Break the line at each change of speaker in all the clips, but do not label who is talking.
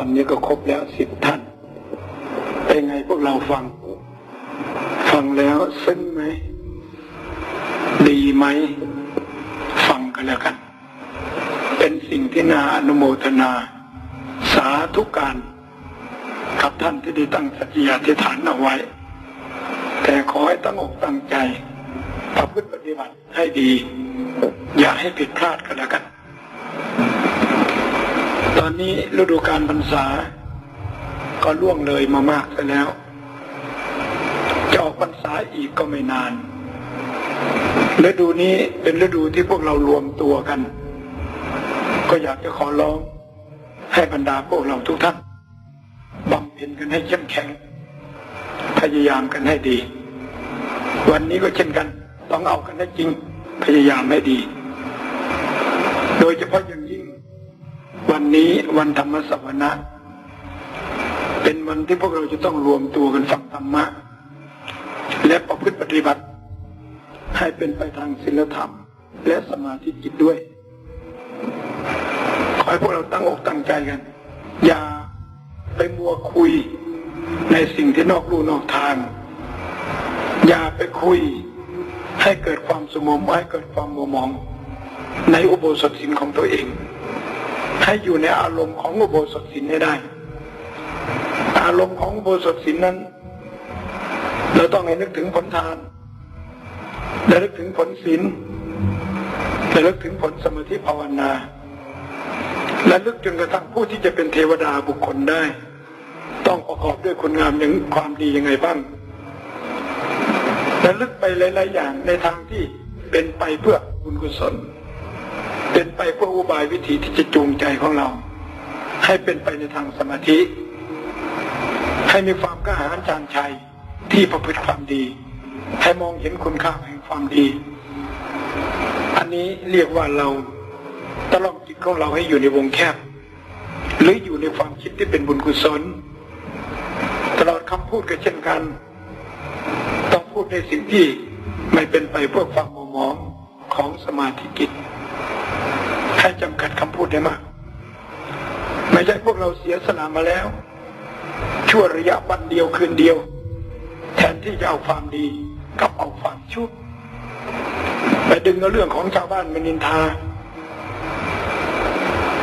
อนนี้ก็ครบแล้วสิบท่าน เป็นไงพวกเราฟัง ฟังแล้วซึ้งไหม ดีไหม ฟังกันแล้วกัน เป็นสิ่งที่น่าอนุโมทนา สาธุการกับท่านที่ได้ตั้งสัจยาธิษฐานเอาไว้ แต่ขอให้ตั้งอกตั้งใจประพฤติปฏิบัติให้ดี อย่าให้ผิดพลาดกันแล้วกัน ตอนนี้ฤดูการพรรษา ก็ล่วงเลยมามากไปแล้ว จะออกพรรษาอีกก็ไม่นานฤดูนี้เป็นฤดูที่พวกเรารวมตัวกัน ก็อยากจะขอร้องให้บรรดาพวกเราทุกท่านบำเพ็ญกันให้เข้มแข็ง พยายามกันให้ดี วันนี้ก็เช่นกัน ต้องเอากันให้จริง พยายามให้ดี โดยเฉพาะอย่าง วันนี้วันธรรมสวนะ เป็นวันที่พวกเราจะต้องรวมตัวกันฟังธรรมะ และประพฤติปฏิบัติ ให้เป็นไปทางศีลธรรม และสมาธิจิตด้วย ขอให้พวกเราตั้งอกตั้งใจกัน อย่าไปมัวคุยในสิ่งที่นอกลู่นอกทาง อย่าไปคุยให้เกิดความสมมให้เกิดความมัวมอง ในอุโบสถศีลของตัวเอง ให้อยู่ในอารมณ์ของอุโบสถศีลให้ได้ อารมณ์ของอุโบสถศีลนั้น เราต้องให้นึกถึงผลทานและนึกถึงผลศีลและนึกถึงผลสมาธิภาวนา และลึกจนกระทั่งผู้ที่จะเป็นเทวดาบุคคลได้ ต้องประกอบด้วยคุณงามอย่างความดียังไงบ้างและลึกไปหลาย ๆ อย่างในทางที่เป็นไปเพื่อบุญกุศล เป็นไปเพื่ออุบายวิธีที่จะจูงใจของเรา ให้เป็นไปในทางสมาธิ ให้มีความกล้าหาญชาญชัยที่ประพฤติความดี ให้มองเห็นคุณค่าแห่งความดี อันนี้เรียกว่าเราตลอดจิตของเราให้อยู่ในวงแคบ หรืออยู่ในความคิดที่เป็นบุญกุศล ตลอดคำพูดก็เช่นกัน ต้องพูดในสิ่งที่ไม่เป็นไปเพื่อความมัวหมองของสมาธิกิจ ให้จำกัดคำพูดได้มาก ไม่ใช่พวกเราเสียสละมาแล้ว ชั่วระยะวันเดียวคืนเดียว แทนที่จะเอาความดีกับเอาความชั่วไปดึงเอาเรื่องของชาวบ้านมานินทา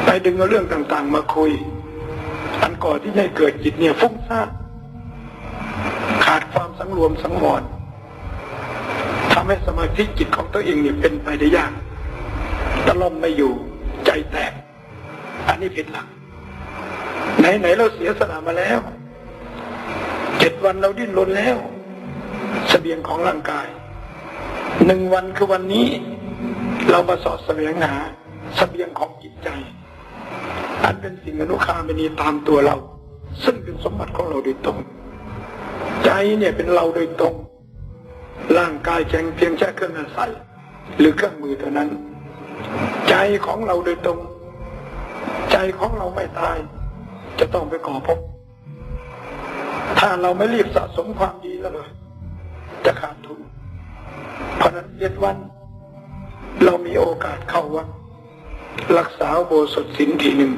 ไปดึงเอาเรื่องต่างๆ มาคุย อันก่อนที่ให้เกิดจิตเนี่ยฟุ้งซ่านขาดความสังรวมสังวรทำให้สมาธิจิตของตัวเองเนี่ยเป็นไปได้ยาก ล่อมไม่อยู่ใจแตก อันนี้ผิดหลัก ไหนๆเราเสียสละมาแล้ว เจ็ดวันเราดิ้นรนแล้วสเสบียงของร่างกาย หนึ่งวันคือวันนี้ เรามาสอดแสวงหาสเสบียงของจิตใจอันเป็นสิ่งอนุคามณีตามตัวเรา ซึ่งเป็นสมบัติของเราโดยตรง ใจเนี่ยเป็นเราโดยตรง ร่างกายแข็งเพียงแค่เครื่องอาศัยหรือเครื่องมือเท่านั้น ใจของเราโดยตรง ใจของเราไม่ตาย จะต้องไปก่อภพถ้าเราไม่รีบสะสมความดีแล้วเลยจะขาดทุนเพราะนั้นเจ็ดวัน เรามีโอกาสเข้าวัดรักษาโบสถสินทีหนึ่ง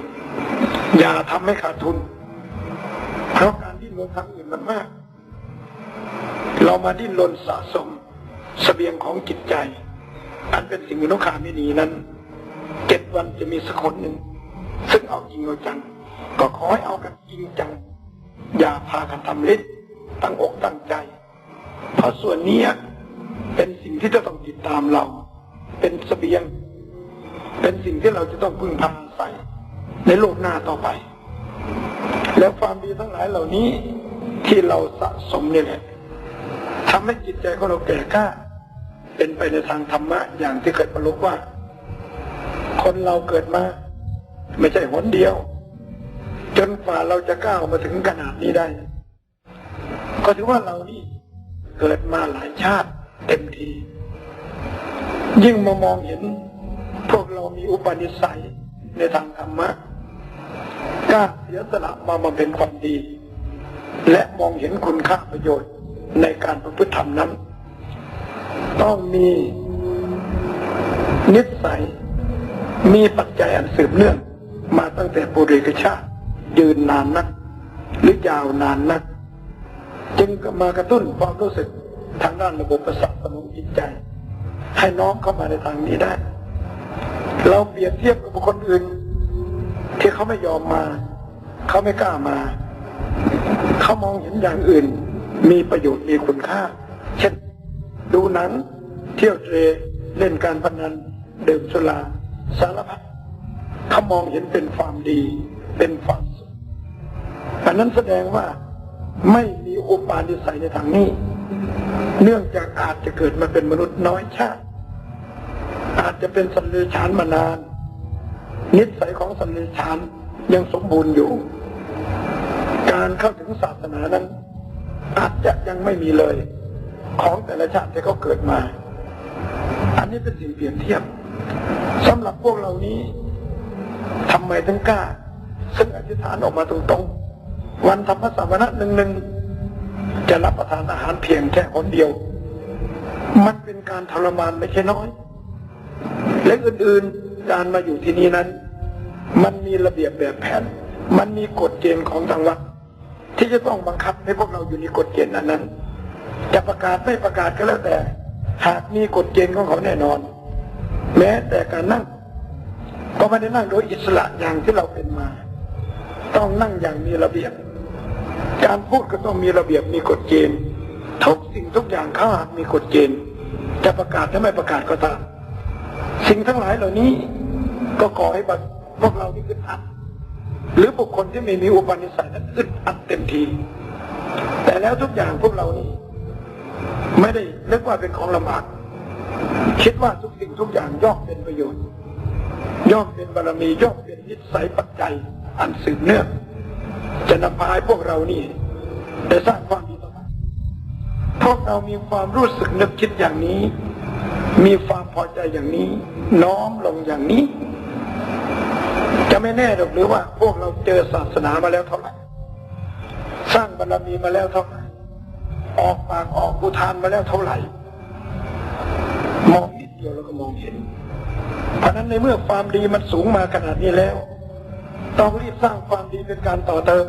อย่าทำให้ขาดทุน เพราะการดิ้นรนทางอื่นมันมาก เรามาดิ้นรนสะสมสเสบียงของจิตใจ อันเป็นสิ่งอนุคาไม่นีนั้น เจ็ดวันจะมีสักคนหนึ่ง ซึ่งเอาจริงเอาจัง ก็ขอให้เอากันจริงจัง อย่าพากันทำเล่นตั้งอกตั้งใจเพราะส่วนนี้เป็นสิ่งที่จะต้องติดตามเรา เป็นสเสบียง เป็นสิ่งที่เราจะต้องพึ่งพาอาศัยในโลกหน้าต่อไป แล้วความดีทั้งหลายเหล่านี้ที่เราสะสมนี่แหละทำให้จิตใจของเราแก่กล้า เป็นไปในทางธรรมะอย่างที่เคยประลุกว่า คนเราเกิดมา ไม่ใช่หนเดียว จนฝ่าเราจะก้าวมาถึงขนาดนี้ได้ ก็ถือว่าเรานี่เกิดมาหลายชาติเต็มที ยิ่งมามองเห็น พวกเรามีอุปนิสัยในทางธรรมะกล้าเสียสละมาบำเพ็ญความดี และมองเห็นคุณค่าประโยชน์ในการประพฤติธรรมนั้น ต้องมีนิสัย มีปัจจัยอันสืบเนื่อง มาตั้งแต่ปุเรกชาติยืนนานนัก หรือยาวนานนัก จึงมากระตุ้นความรู้สึกทางด้านระบบประสาทสมองจิตใจ ให้น้อมเข้ามาในทางนี้ได้ เราเปรียบเทียบกับบุคคลอื่น ที่เขาไม่ยอมมา เขาไม่กล้ามา เขามองเห็นอย่างอื่น มีประโยชน์มีคุณค่า เช่น ดูหนัง เที่ยวเตรเล่นการพนันดื่มสุรา สารพัดเขามองเห็นเป็นความดี เป็นความสุขอันนั้นแสดงว่าไม่มีอุปาณิสัยในทางนี้ เนื่องจากอาจจะเกิดมาเป็นมนุษย์น้อยชาติ อาจจะเป็นสัตว์เลื้อยฉานมานาน นิสัยของสัตว์เลื้อยฉานยังสมบูรณ์อยู่ การเข้าถึงศาสนานั้น อาจจะยังไม่มีเลย ของแต่ละชาติที่เขาเกิดมา อันนี้เป็นสิ่งเปรียบเทียบ สำหรับพวกเหล่านี้ทำไมถึงกล้า ซึ่งอธิษฐานออกมาตรงๆ วันธรรมสวนะหนึ่งหนึ่งจะรับประทานอาหารเพียงแค่คนเดียว มันเป็นการทรมานไม่ใช่น้อย และอื่นๆ การมาอยู่ที่นี่นั้น มันมีระเบียบแบบแผน มันมีกฎเกณฑ์ของทางวัดที่จะต้องบังคับให้พวกเราอยู่ในกฎเกณฑ์นั้นนั้น จะประกาศไม่ประกาศก็แล้วแต่ หากมีกฎเกณฑ์ของเขาแน่นอน แม้แต่การนั่ง ก็ไม่ได้นั่งโดยอิสระอย่างที่เราเป็นมา ต้องนั่งอย่างมีระเบียบ การพูดก็ต้องมีระเบียบมีกฎเกณฑ์ทุกสิ่งทุกอย่างเขาหากมีกฎเกณฑ์ จะประกาศหรือไม่ประกาศก็ตามสิ่งทั้งหลายเหล่านี้ก็ก่อให้พวกเราที่อึดอัดหรือบุคคลที่ไม่มีอุปนิสัยนั้นอึดอัดเต็มที แต่แล้วทุกอย่างพวกเรานี้ ไม่ได้เรียกว่าเป็นของลำบาก คิดว่าทุกสิ่งทุกอย่างย่อมเป็นประโยชน์ ย่อมเป็นบารมีย่อมเป็นนิสัยปัจจัยอันสืบเนื่องจะนำพาให้พวกเรานี่ได้สร้างความดีต่อมาพวกเรามีความรู้สึกนึกคิดอย่างนี้ มีความพอใจอย่างนี้ น้อมลงอย่างนี้ จะไม่แน่หรอกหรือว่า พวกเราเจอศาสนามาแล้วเท่าไหร่สร้างบารมีมาแล้วเท่าไหร่ออกปากออกอุทานมาแล้วเท่าไหร่ มองนิดเดียวเราก็มองเห็น เพราะนั้นในเมื่อความดีมันสูงมาขนาดนี้แล้ว ต้องรีบสร้างความดีเป็นการต่อเติม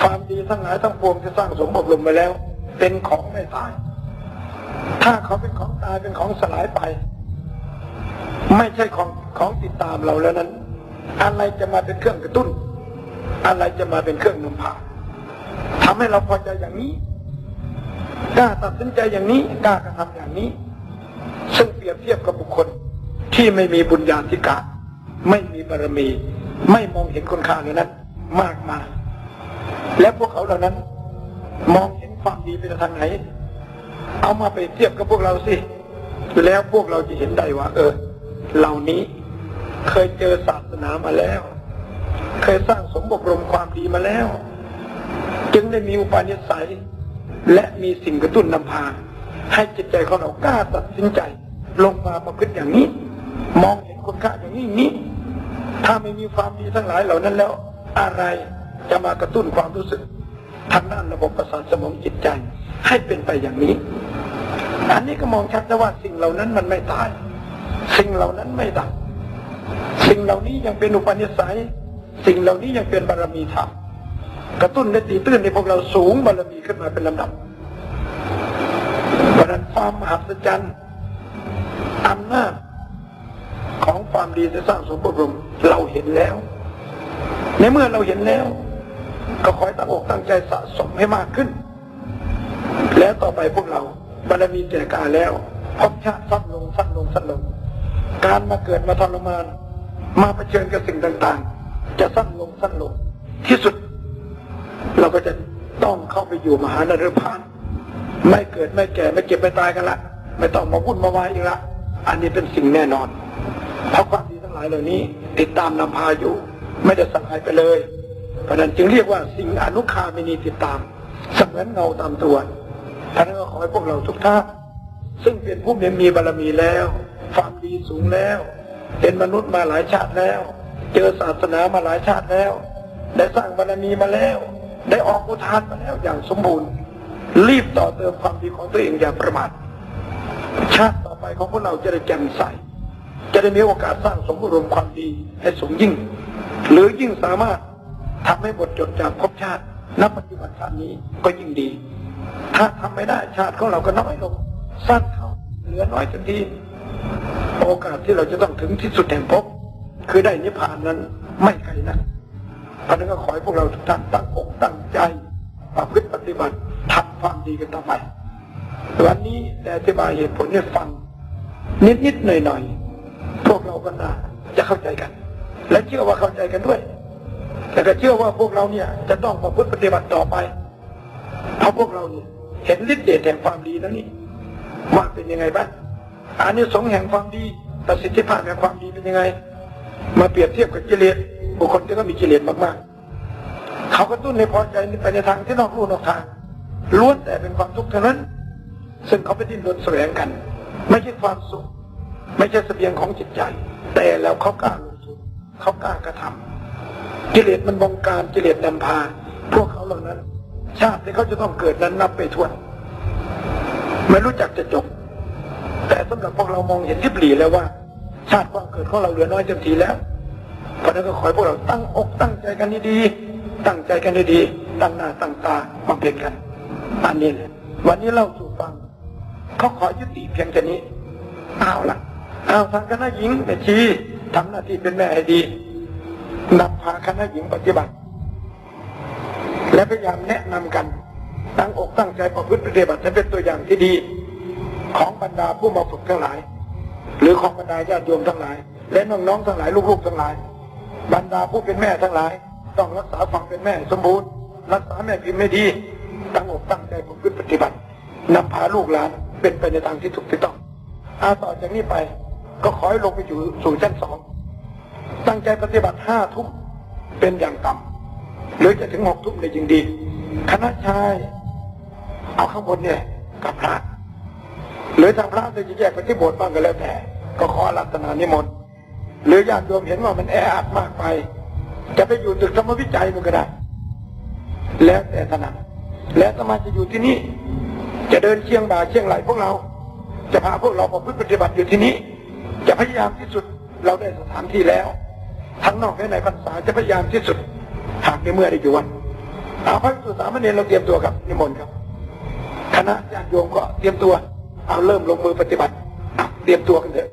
ความดีทั้งหลายทั้งปวงที่สร้างสมบรมไปแล้ว เป็นของไม่ตาย ถ้าเขาเป็นของตายเป็นของสลายไป ไม่ใช่ของของติดตามเราแล้วนั้น อะไรจะมาเป็นเครื่องกระตุ้น อะไรจะมาเป็นเครื่องนำพาทำให้เราพอใจอย่างนี้กล้าตัดสินใจอย่างนี้กล้ากระทำอย่างนี้ ซึ่งเปรียบเทียบกับบุคคลที่ไม่มีบุญญาธิการไม่มีบารมี ไม่มองเห็นคุณค่าเหล่านั้น มากมายและพวกเขาเหล่านั้น มองเห็นความดีไปทางไหน เอามาไปเทียบกับพวกเราสิแล้วพวกเราจะเห็นได้ว่า เออ เหล่านี้เคยเจอศาสนามาแล้ว เคยสร้างสมบกรมความดีมาแล้ว จึงได้มีอุปนิสัย และมีสิ่งกระตุ้นนำพา ให้จิตใจของเรากล้าตัดสินใจ ลงมาประพฤติอย่างนี้ มองเห็นคุณค่าอย่างนี้นี้ ถ้าไม่มีความดีทั้งหลายเหล่านั้นแล้ว อะไรจะมากระตุ้นความรู้สึกทางด้านระบบประสาทสมองจิตใจ ให้เป็นไปอย่างนี้ อันนี้ก็มองชัดนะว่าสิ่งเหล่านั้นมันไม่ตาย สิ่งเหล่านั้นไม่ดับสิ่งเหล่านี้ยังเป็นอุปนิสัย สิ่งเหล่านี้ยังเป็นบารมีธรรมกระตุ้นและตีตื้นในพวกเราสูงบารมีขึ้นมาเป็นลำดับเพราะนั้นความมหัศจรรย์ อำนาจของความดีที่สร้างสมบูรณ์เราเห็นแล้ว ในเมื่อเราเห็นแล้ว ก็คอยตั้งอกตั้งใจสะสมให้มากขึ้น แล้วต่อไปพวกเราบารมีแก่กาแล้วพบชาติสั้นลงสั้นลงสั้นลง การมาเกิดมาทรมาน มาเผชิญกับสิ่งต่างๆ จะสั้นลงสั้นลง ที่สุด เราก็จะต้องเข้าไปอยู่มหานรพานไม่เกิดไม่แก่ไม่เจ็บไม่ตายกันละ ไม่ต้องมาวุ่นมาวายอีกละ อันนี้เป็นสิ่งแน่นอนเพราะความดีทั้งหลายเหล่านี้ ติดตามนำพาอยู่ ไม่ได้สลายไปเลย เพราะนั้นจึงเรียกว่าสิ่งอนุคามินีติดตามเสมือนเงาตามตัวท่านก็ขอให้พวกเราทุกท่านซึ่งเป็นผู้มีบารมีแล้วความดีสูงแล้ว เป็นมนุษย์มาหลายชาติแล้ว เจอศาสนามาหลายชาติแล้ว ได้สร้างบารมีมาแล้ว ได้ออกอุทานมาแล้วอย่างสมบูรณ์ รีบต่อเติมความดีของตัวเองอย่าประมาทชาติ ไปของพวกเราจะได้แจ่มใส จะได้มีโอกาสสร้างสมบูรณ์ความดีให้สูงยิ่ง หรือยิ่งสามารถทำให้บทจดจำภพชาตินับปฏิบัติชาตินี้ก็ยิ่งดี ถ้าทำไม่ได้ชาติของเราก็น้อยลงสั้นเขาเหลือน้อยทันทีโอกาสที่เราจะต้องถึงที่สุดแห่งภพคือได้นิพพานนั้นไม่ไกลนักเพราะฉะนั้นก็ขอให้พวกเราทุกท่านตั้งอกตั้งใจประพฤติปฏิบัติทำความดีกันต่อไปวันนี้ได้อธิบายเหตุผลให้ฟัง นิดๆหน่อยๆพวกเราก็น่าจะเข้าใจกัน และเชื่อว่าเข้าใจกันด้วยแต่ก็เชื่อว่าพวกเราเนี่ย จะต้องประพฤติปฏิบัติต่อไปเพราะพวกเราเนี่ยเห็นฤทธิ์เดชแห่งความดีแล้วนี่ว่าเป็นยังไงบ้างอานิสงส์แห่งความดีประสิทธิภาพแห่งความดีเป็นยังไง มาเปรียบเทียบกับกิเลสบุคคลที่ก็มีกิเลสมากๆ เขาก็ตุ้นในพอใจไปในทางที่นอกลู่นอกทางล้วนแต่เป็นความทุกข์เท่านั้น ซึ่งเขาไปดิ้นรนแสวงกัน ไม่ใช่ความสุข ไม่ใช่เสบียงของจิตใจ แต่แล้วเขากล้าลงทุนเขากล้ากระทำกิเลสมันบงการกิเลสนำพา พวกเขาเหล่านั้น ชาติที่เขาจะต้องเกิดนั้นนับไปทวนไม่รู้จักจะจบ แต่สำหรับพวกเรามองเห็นริบหลีแล้วว่า ชาติความเกิดของเราเหลือน้อยเต็มทีแล้วเพราะนั้นก็ขอให้พวกเราตั้งอกตั้งใจกันดีๆตั้งใจกันดีๆตั้งหน้าตั้งตามาเพียนกันอันนี้เลยวันนี้เราสู่ฟัง เขาขอยุติเพียงแค่นี้เอาละเอาทางคณะหญิงแม่ชีทำหน้าที่เป็นแม่ให้ดีนำพาคณะหญิงปฏิบัติ และพยายามแนะนำกัน ตั้งอกตั้งใจประพฤติปฏิบัติให้เป็นตัวอย่างที่ดี ของบรรดาผู้มาฝึกทั้งหลาย หรือของบรรดาญาติโยมทั้งหลาย และน้องๆทั้งหลายลูกๆทั้งหลาย บรรดาผู้เป็นแม่ทั้งหลาย ต้องรักษาความเป็นแม่สมบูรณ์รักษาแม่พิมพ์ไม่ดี ตั้งอกตั้งใจประพฤติปฏิบัตินำพาลูกหลาน เป็นไปในทางที่ถูกต้องอาต่อจากนี้ไป ก็ขอให้ลงไปอยู่สู่ชั้นสองตั้งใจปฏิบัติห้าทุ่มเป็นอย่างต่ำหรือจะถึงหกทุ่มเลยยิ่งดี คณะชาย เอาข้างบนเนี่ยกับพระหรือทางพระจะแยกไปที่โบสถ์บ้างก็แล้วแต่ ก็ขอรัตนานิมนต์หรือญาติโยมเห็นว่ามันแออัดมากไป จะไปอยู่ตึกธรรมวิจัยมันก็ได้ แล้วแต่ถนัดแล้วสมาจะอยู่ที่นี่ จะเดินเชียงบ่าเชียงไหลพวกเรา จะพาพวกเราประพฤติปฏิบัติอยู่ที่นี้ จะพยายามที่สุดเราได้สถานที่แล้ว ทั้งนอกและในพรรษาจะพยายามที่สุด หากในเมื่อได้อยู่วันเอาพระสุสามเณรเราเตรียมตัวครับนิมนต์ครับ คณะญาติโยมก็เตรียมตัว เอาเริ่มลงมือปฏิบัติเตรียมตัวกันเถอะ